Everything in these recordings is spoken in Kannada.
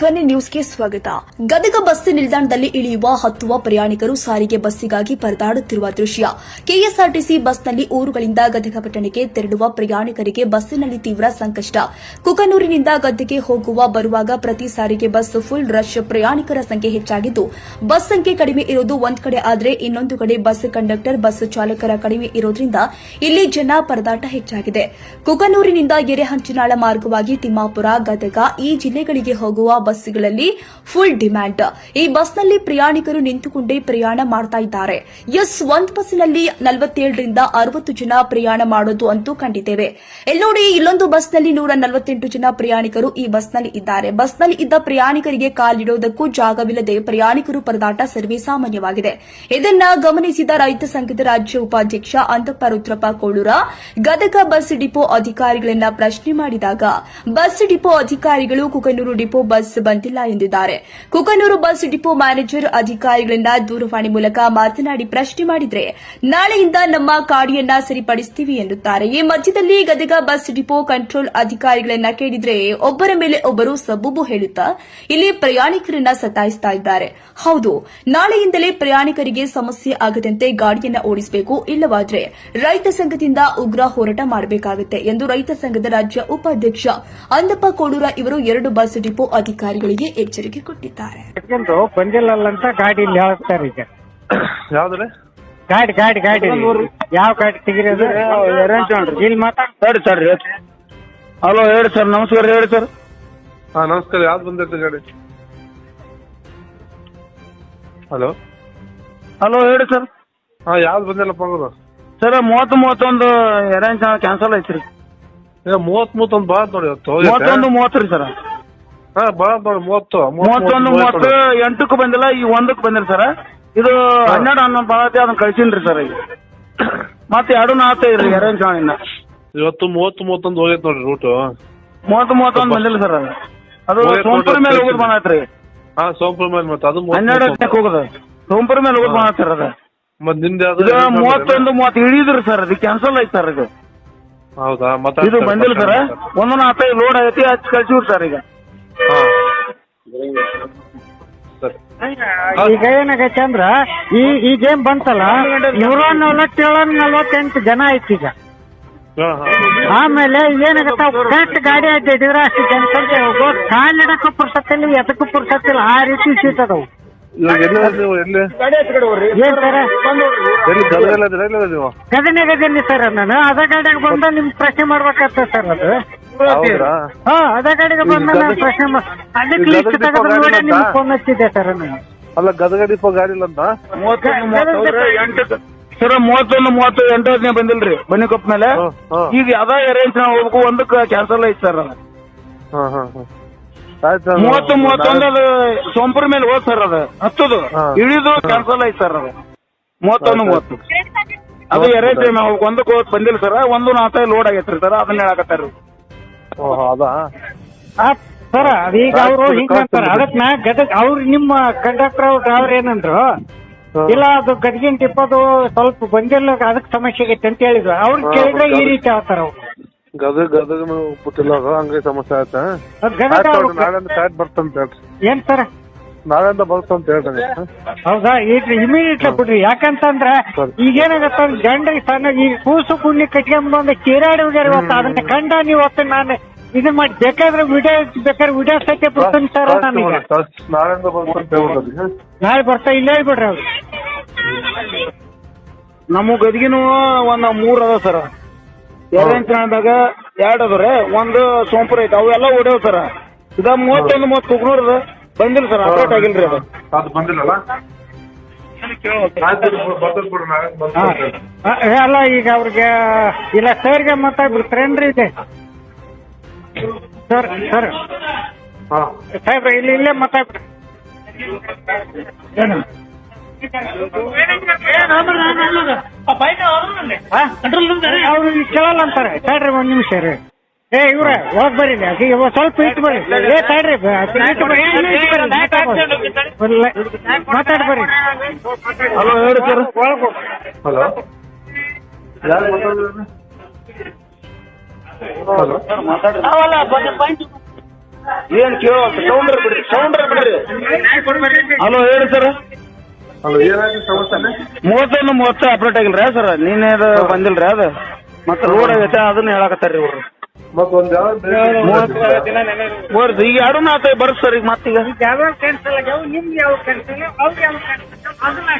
ಧ್ವನಿ ನ್ಯೂಸ್ಗೆ ಸ್ವಾಗತ. ಗದಗ ಬಸ್ ನಿಲ್ದಾಣದಲ್ಲಿ ಇಳಿಯುವ ಹತ್ತುವ ಪ್ರಯಾಣಿಕರು ಸಾರಿಗೆ ಬಸ್ಸಿಗಾಗಿ ಪರದಾಡುತ್ತಿರುವ ದೃಶ್ಯ. ಕೆಎಸ್ಆರ್ಟಿಸಿ ಬಸ್ನಲ್ಲಿ ಊರುಗಳಿಂದ ಗದಗ ಪಟ್ಟಣಕ್ಕೆ ತೆರಳುವ ಪ್ರಯಾಣಿಕರಿಗೆ ಬಸ್ಸಿನಲ್ಲಿ ತೀವ್ರ ಸಂಕಷ್ಟ. ಕುಕನೂರಿನಿಂದ ಗದ್ದೆಗೆ ಹೋಗುವ ಬರುವಾಗ ಪ್ರತಿ ಸಾರಿಗೆ ಬಸ್ ಫುಲ್ ರಶ್ ಪ್ರಯಾಣಿಕರ ಸಂಖ್ಯೆ ಹೆಚ್ಚಾಗಿದ್ದು, ಬಸ್ ಸಂಖ್ಯೆ ಕಡಿಮೆ ಇರೋದು ಒಂದ್ ಕಡೆ ಆದರೆ ಇನ್ನೊಂದು ಕಡೆ ಬಸ್ ಕಂಡಕ್ಟರ್, ಬಸ್ ಚಾಲಕರ ಕಡಿಮೆ ಇರೋದ್ರಿಂದ ಇಲ್ಲಿ ಜನ ಪರದಾಟ ಹೆಚ್ಚಾಗಿದೆ. ಕುಕನೂರಿನಿಂದ ಎರೆಹಂಚಿನಾಳ ಮಾರ್ಗವಾಗಿ ತಿಮ್ಮಾಪುರ, ಗದಗ ಈ ಜಿಲ್ಲೆಗಳಿಗೆ ಹೋಗುವ ಬಸ್ಗಳಲ್ಲಿ ಫುಲ್ ಡಿಮ್ಯಾಂಡ್ ಈ ಬಸ್ನಲ್ಲಿ ಪ್ರಯಾಣಿಕರು ನಿಂತುಕೊಂಡೇ ಪ್ರಯಾಣ ಮಾಡ್ತಾ ಇದ್ದಾರೆ. ಎಸ್ ಒಂದ್ ಬಸ್ನಲ್ಲಿ ನಲವತ್ತೇಳರಿಂದ ಅರವತ್ತು ಜನ ಪ್ರಯಾಣ ಮಾಡೋದು ಅಂತೂ ಕಂಡಿದ್ದೇವೆ. ಇಲ್ಲಿ ನೋಡಿ ಇಲ್ಲೊಂದು ಬಸ್ನಲ್ಲಿ ನೂರ ನಲವತ್ತೆಂಟು ಜನ ಪ್ರಯಾಣಿಕರು ಈ ಬಸ್ನಲ್ಲಿ ಇದ್ದಾರೆ. ಬಸ್ನಲ್ಲಿ ಇದ್ದ ಪ್ರಯಾಣಿಕರಿಗೆ ಕಾಲಿಡೋದಕ್ಕೂ ಜಾಗವಿಲ್ಲದೆ ಪ್ರಯಾಣಿಕರು ಪರದಾಟ ಸರ್ವೇ ಸಾಮಾನ್ಯವಾಗಿದೆ. ಇದನ್ನ ಗಮನಿಸಿದ ರೈತ ಸಂಘದ ರಾಜ್ಯ ಉಪಾಧ್ಯಕ್ಷ ಅಂತಪ್ಪ ರುದ್ರಪ್ಪ ಕೋಳೂರ ಗದಗ ಬಸ್ ಡಿಪೋ ಅಧಿಕಾರಿಗಳನ್ನ ಪ್ರಶ್ನೆ ಮಾಡಿದಾಗ, ಬಸ್ ಡಿಪೋ ಅಧಿಕಾರಿಗಳು ಕುಕನೂರು ಡಿಪೋ ಬಸ್ ಬಂದಿಲ್ಲ ಎಂದಿದ್ದಾರೆ. ಕುಕನೂರು ಬಸ್ ಡಿಪೋ ಮ್ಯಾನೇಜರ್ ಅಧಿಕಾರಿಗಳಿಂದ ದೂರವಾಣಿ ಮೂಲಕ ಮಾತನಾಡಿ ಪ್ರಶ್ನೆ ಮಾಡಿದ್ರೆ, ನಾಳೆಯಿಂದ ನಮ್ಮ ಕಾಡಿಯನ್ನ ಸರಿಪಡಿಸುತ್ತೀವಿ ಎನ್ನುತ್ತಾರೆ. ಈ ಮಧ್ಯದಲ್ಲಿ ಗದಗ ಬಸ್ ಡಿಪೋ ಕಂಟ್ರೋಲ್ ಅಧಿಕಾರಿಗಳನ್ನ ಕೇಳಿದ್ರೆ ಒಬ್ಬರ ಮೇಲೆ ಒಬ್ಬರು ಸಬೂಬು ಹೇಳುತ್ತಾ, ಇಲ್ಲಿ ಪ್ರಯಾಣಿಕರನ್ನ ಸತಾಯಿಸ್ತಾ ಇದ್ದಾರೆ. ಹೌದು, ನಾಳೆಯಿಂದಲೇ ಪ್ರಯಾಣಿಕರಿಗೆ ಸಮಸ್ಯೆ ಆಗದಂತೆ ಗಾಡಿಯನ್ನ ಓಡಿಸಬೇಕು, ಇಲ್ಲವಾದ್ರೆ ರೈತ ಸಂಘದಿಂದ ಉಗ್ರ ಹೋರಾಟ ಮಾಡಬೇಕಾಗುತ್ತೆ ಎಂದು ರೈತ ಸಂಘದ ರಾಜ್ಯ ಉಪಾಧ್ಯಕ್ಷ ಅಂದಪ್ಪ ಕೋಡೂರ ಇವರು ಎರಡು ಬಸ್ ಡಿಪೋ ಅಧಿಕಾರಿಗಳಿಗೆ ಎಚ್ಚರಿಕೆ ಕೊಟ್ಟಿದ್ದಾರೆ. ಯಾಕೆಂದು ಬಂದಿಲ್ಲಲ್ಲ ಅಂತ ಗಾಡಿ ಇಲ್ಲಿ ಹೇಳ್ತಾರೆ ಈಗ ಯಾವ್ದ್ರಿ? ಗಾಡಿ ಗಾಡಿ ಗಾಡಿ. ಯಾವ ಗಾಡಿ ತೆಗಿರೋದು? ಇಲ್ಲಿ ಮಾತಾಡ್. ಸರಿ ಸರ್ ಹಲೋ ಹೇಳಿ ಸರ್ ನಮಸ್ಕಾರ ಹೇಳಿ ಸರ್. ಹಾ ನಮಸ್ಕಾರ. ಯಾವ್ದು ಬಂದೈತೆ ಗಾಡಿ? ಹಲೋ? ಹಲೋ ಹೇಳಿ ಸರ್. ಹಾ ಯಾವ್ದು ಬಂದಿಲ್ಲಪ್ಪ ಅವರು ಸರ್ ಮೂವತ್ತು ಮೂವತ್ತೊಂದು ಅರೇಂಜ್ ಕ್ಯಾನ್ಸಲ್ ಐತ್ರಿ ಈಗ ಮೂವತ್ ಮೂವತ್ತೊಂದು ಬಾ ನೋಡಿ ಇವತ್ತು ಮೂವತ್ತೊಂದು ಮೂವತ್ತು ರೀ ಸರ್. ಹಾ ಭಾಳ ಮೂವತ್ತು ಮೂವತ್ತೊಂದು ಮೂವತ್ತು ಎಂಟಕ್ಕೆ ಬಂದಿಲ್ಲ ಈ ಒಂದಕ್ಕೆ ಬಂದಿಲ್ಲ ಸರ್. ಇದು ಹನ್ನೆರಡು ಹನ್ನೊಂದು ಭಾಳತಿ ಅದನ್ನ ಕಳ್ಸಿನ್ರಿ ಸರ್ ಈಗ. ಮತ್ತೆ ಎರಡು ನಾತ ರೀ ಅರೇಂಜ್ ಇವತ್ತು ಮೂವತ್ತು ಮೂವತ್ತೊಂದು ಹೋಗೈತೆ ನೋಡ್ರಿ ರೂಟು ಮೂವತ್ತು ಮೂವತ್ತೊಂದು ಬಂದಿಲ್ಲ ಸರ್ ಅದು. ಸೋಂಪುರ ಮೇಲೆ ಹೋಗೋದು ಬಂದೈತ್ರಿ. ಹಾ ಸೋಂಪುರ ಮೇಲೆ ಮತ್ತೆ ಅದು ಹನ್ನೆರಡು ಗಂಟೆಗೆ ಹೋಗೋದು. ಸೋಂಪುರ ಮೇಲೆ ಹೋಗೋದು ಬಂದೈತೆ ಸರ್ ಅದು. ಮತ್ತೆ ನಿಮ್ದು ಯಾವ್ದು ಮೂವತ್ತೊಂದು ಮೂವತ್ತು ಇಳಿದ್ರಿ ಸರ್ ಅದು ಕ್ಯಾನ್ಸಲ್ ಆಯ್ತು ಸರ್ ಇದು. ಹೌದಾ ಮತ್ತೆ ಇದು ಬಂದಿಲ್ಲ ಸರ್. ಒಂದೊಂದು ಹತ್ತ ಲೋಡ್ ಆಗೈತಿ ಹಚ್ಚಿ ಕಳ್ಸಿವ್ರಿ ಸರ್ ಈಗ. ಸರಿ. ಈಗ ಏನಾಗೈತೆ ಅಂದ್ರ ಈ ಈಗೇನ್ ಬಂತಲ್ಲ ನೂರ ನಲ್ವತ್ತೇಳು ನಲ್ವತ್ತೆಂಟು ಜನ ಐತಿ ಈಗ. ಆಮೇಲೆ ಏನಾಗತ್ತ ಕರೆಕ್ಟ್ ಗಾಡಿ ಆಯ್ತಿದ್ರ ಅಷ್ಟು ಜನಸಂಖ್ಯೆ ಹೋಗೋ ಕಾಲಿಡಕ್ಕೂ ಪುರ್ಸತ್ತಿಲ್ಲ ಎದಕ್ಕೂ ಪುರ್ಸತ್ತಿಲ್ಲ ಆ ರೀತಿ ಸೀಟ್ ಅದಾವು. ಗದನಿ ಗದನಿಗದೀನಿ ಸರ್ ನಾನು. ಅದ ಗಾಡಿಯಾಗ ಬಂದ ನಿಮ್ ಪ್ರಶ್ನೆ ಮಾಡ್ಬೇಕಾಗ್ತದೆ ಸರ್ ಅದು. ಹೌದ್ರಾ? ಹಾ ಅದ ಗಾಡಿಗೆ ಬಂದ ನಾನು ಪ್ರಶ್ನೆ ಮಾಡ್- ಅದಕ್ಕೆ ಲಿಸ್ಟ್ ತೆಗೆದು ನೋಡಿ ನಿಮ್ಗೆ ಫೋನ್ ಹಚ್ಚಿದ್ದೆ ಸರ್ ನಾನು ಅಲ್ಲ ಗದಗ ಡಿಪೋ ಗಾಡಿ ಇಲ್ಲ ಅಂತ? ಮೂವತ್ತೊಂದು ಮೂವತ್ತೊಂದು ಎಂಟು ಸರ್ ಮೂವತ್ತೊಂದು ಮೂವತ್ತು ಎಂಟು ಹದಿನೈದು ಬಂದಿಲ್ರಿ ಬನ್ನಿಕೊಪ್ಪ ಮೇಲೆ. ಈಗ ಯಾವ್ದೋ ಅರೇಂಜ್ ನಾವು ಹೋಗ್ಬೇಕು ಒಂದಕ್ಕೆ ಕ್ಯಾನ್ಸಲ್ ಐತಿ ಸರ್ ಅದು. ಹಾ ಹಾ ಹಾ. ಆಯ್ತು ಮೂವತ್ತು ಮೂವತ್ತೊಂದು ಅದು ಸೋಂಪುರ ಮೇಲೆ ಹೋದ್ ಸರ್ ಅದು. ಹತ್ತದು ಹಾ. ಇಳಿದು ಕ್ಯಾನ್ಸಲ್ ಐತಿ ಸರ್ ಅದು. ಮೂವತ್ತೊಂದು ಮೂವತ್ತು. ಅದು ಎರಡು ನಾವು ಒಂದಕ್ಕೆ ಹೋದ್ ಬಂದಿಲ್ಲ ಸರ್ ಒಂದು ನಾಲ್ಕು ಲೋಡ್ ಆಗೈತ್ರಿ ಸರ್ ಅದನ್ನ ಹೇಳಕತ್ತಾರ ಓಹೋ ಅದಾ? ಸರ್ ಅದೀಗ ಅವರು ಹಿಂಗ ಅಂತಾರ ಅದಕ್ ನಾ ಗದಗ ಅವ್ರು ನಿಮ್ಮ ಕಂಡಕ್ಟರ್ ಅವ್ರ ಡ್ರೈವರ್ ಏನಂದ್ರು ಇಲ್ಲ ಅದು ಗದಗಿನ ಟಿಪ್ಪದು ಸ್ವಲ್ಪ ಬಂದಿಲ್ಲ ಅದಕ್ಕೆ ಸಮಸ್ಯೆ ಆಗೈತೆ ಅಂತ ಹೇಳಿದ್ರು. ಅವ್ರು ಕೇಳಿದ್ರೆ ಈ ರೀತಿ ಆತಾರ ಅವ್ರು. ಗದಗ ಗದಗ ಬಿಟ್ಟಿಲ್ಲ ಅದು ಹಂಗೆ ಸಮಸ್ಯೆ ಆಯ್ತಾ? ಗದಗ ಕಾಯ್ದು ಬರ್ತಂತ ಏನ್ ಸರ್? ನಾಳೆಯಿಂದ ಅಂತ ಹೇಳ್ತಾರೆ ಹೌದಾ? ಈಗ ಇಮಿಡಿಯೇಟ್ ಬಿಡ್ರಿ ಯಾಕಂತಂದ್ರ ಸರಿ. ಈಗ ಏನಾಗತ್ತ ಗಂಡ್ರಿಗೆ ಸಣ್ಣ ಈ ಕೂಸು ಕುಣ್ಣಿ ಕಟ್ಕೊಂಡ್ ಚೀರಾಡಿ ಹೋಗ್ಯಾರ ಇವತ್ತು. ಅದನ್ನ ಕಂಡ ನೀವು ಹೊತ್ತು ನಾನು ಇದನ್ನ ಮಾಡಿ ಬೇಕಾದ್ರೆ ವಿಡಿಯೋ ಬೇಕಾದ್ರೆ ವಿಡಿಯೋ ಸಹಿತ ಬಿಡ್ತೀನಿ ಸರ್ ನನಗೆ. ನಾಳೆಯಿಂದ ಬರ್ತಂತ ಹೇಳ್ರಿ ನಾಳೆ ಬರ್ತಾ ಇಲ್ಲೇ ಬಿಡ್ರಿ ಅವ್ರು. ನಮ್ಮ ಗದಗಿನೂ ಒಂದ್ ಮೂರ್ ಅದ ಸರ್. ಅರೇಂಜ್ ದಾಗ ಎರಡ್ ರೀ ಒಂದು ಸೋಂಪುರ ಐತೆ. ಅವೆಲ್ಲ ಓಡ್ಯಾವ ಸರ್. ಇದ ಮೂವತ್ತೊಂದು ಮೂವತ್ತು ಕುಗ್ನೂರ್ ಅದ. ಬಂದಿಲ್ಲ ಸರ್ ಅಪ್ಡೇಟ್ ಆಗಿಲ್ರಿ ಅದು. ಅದು ಬಂದಿಲ್ಲಲ್ಲ? ಆಯ್ತು ಬರ್ತದ ಬಿಡ್ರಿ ನಾಳೆ ಹಾ. ಆ, ಏ, ಅಲ್ಲ ಈಗ ಅವ್ರಿಗೆ ಇಲ್ಲ ಸರ್ಗೆ ಮಾತಾಡ್ಬಿಡ್ತಾರೇನ್ರಿ ಇದೆ ಸರ್ ಸರ್ ಹಾ. ಸಾಹೇಬ್ರ ಇಲ್ಲಿ ಇಲ್ಲೇ ಮಾತಾಡ್ಬಿಡ್ರಿ ಏನು? ಅವ್ರು ಈಗ ಕೇಳಲ್ಲ ಅಂತಾರೆ. ತಡ್ರಿ ಒಂದ್ ನಿಮಿಷ ರೀ ಏ ಇವ್ರ ಹೋಗ್ ಬರ್ರಿ ಸ್ವಲ್ಪ ಇಟ್ಟು ಬರ್ರಿ. ಏ ತಡ್ರಿ. ಮಾತಾಡ್ ಬರ್ರಿ. ಹಲೋ ಹೇಳಿ ಸರ್. ಹೋಗ್. ಹಲೋ. ಯಾರು ಮಾತಾಡಿದ್ರಿ ಹಲೋ. ಏನ್ ಕೇಳೋ ಸೌಂಡರ್ ಬಿಡ್ರಿ ಸೌಂಡರ್ ಬಿಡ್ರಿ. ಹಲೋ ಹೇಳಿ ಸರ್. ಹಲೋ ಏನಾಗಿ ಸಮಸ್ಯೆ ಮೂವತ್ತೊಂದು ಮೂವತ್ತು ಅಪ್ಡೇಟ್ ಆಗಿಲ್ರಿ ಸರ್. ನೀನೇ ಅದು ಬಂದಿಲ್ರಿ ಅದು. ಮತ್ತೆ ರೋಡ್ ಐತೆ ಅದನ್ನ ಹೇಳಕತ್ತಾರ್ರಿ ಇವ್ರು. ಮೂವತ್ತು ಈಗ ಎರಡು ಆತ ಬರುತ್ತೆ ಸರ್ ಈಗ ಮತ್ತೀಗ ಯಾವ ಕ್ಯಾನ್ಸಲ್ ಆಗ್ಯಾವ ನಿಮ್ಗೆ ಯಾವ ಕ್ಯಾನ್ಸಲ್ ಅವ್ರಿಗೆ ಯಾವ ಕ್ಯಾನ್ಸಲ್ ಅದನ್ನ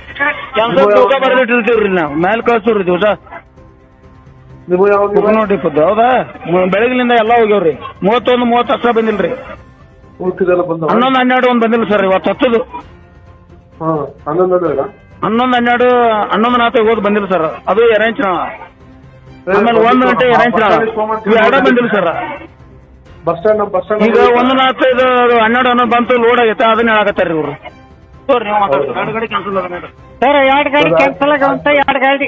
ಕ್ಯಾನ್ಸಲ್ ತೂಕ ಬರ್ದಿಟ್ಟಿರ್ತೀವ್ರಿ ನಾವು. ಮ್ಯಾಲ್ ಕಳ್ಸೂರಿ ದಿವಸ. ನೀವು ಯಾವ ನೋಡಿ ಹೌದಾ? ಬೆಳಗಿನಿಂದ ಎಲ್ಲಾ ಹೋಗ್ಯಾವ್ರಿ. ಮೂವತ್ತೊಂದು ಮೂವತ್ತು ಅಷ್ಟ ಬಂದಿಲ್ರಿ. ಉಳ್ಕಿದೆಲ್ಲ ಬಂದ ಹನ್ನೊಂದು ಹನ್ನೆರಡು ಒಂದು ಬಂದಿಲ್ಲ ಸರ್ ಇವತ್ತು ಹತ್ತದು. ಹಾ ಹನ್ನೊಂದು ಹನ್ನೊಂದು ಹನ್ನೆರಡು ಹನ್ನೊಂದು ನಾಲ್ಕು ಹೋದ್ ಬಂದಿಲ್ಲ ಸರ್. ಅದು ಎರೆಂಚ್ ಆಮೇಲೆ ಒಂದು ಗಂಟೆ ಇವು ಎರಡ ಬಂದಿಲ್ಲ sir. Bus stand bus stand ಈಗ ಒಂದು ನಾಲ್ಕೈದು ಇದು ಹನ್ನೆರಡು ಹನ್ನೊಂದು ಬಂತು ಲೋಡ್ ಆಗೈತೆ ಅದನ್ನ ಹೇಳಕತ್ತಾರ್ರಿ ಇವ್ರು. ಸರ್ ಎರಡು ಗಾಡಿ ಕ್ಯಾನ್ಸಲ್ ಎರಡು ಗಾಡಿ ಕ್ಯಾನ್ಸಲ್ ಆಗ್ಯಾವಂತ ಎರಡು ಗಾಡಿ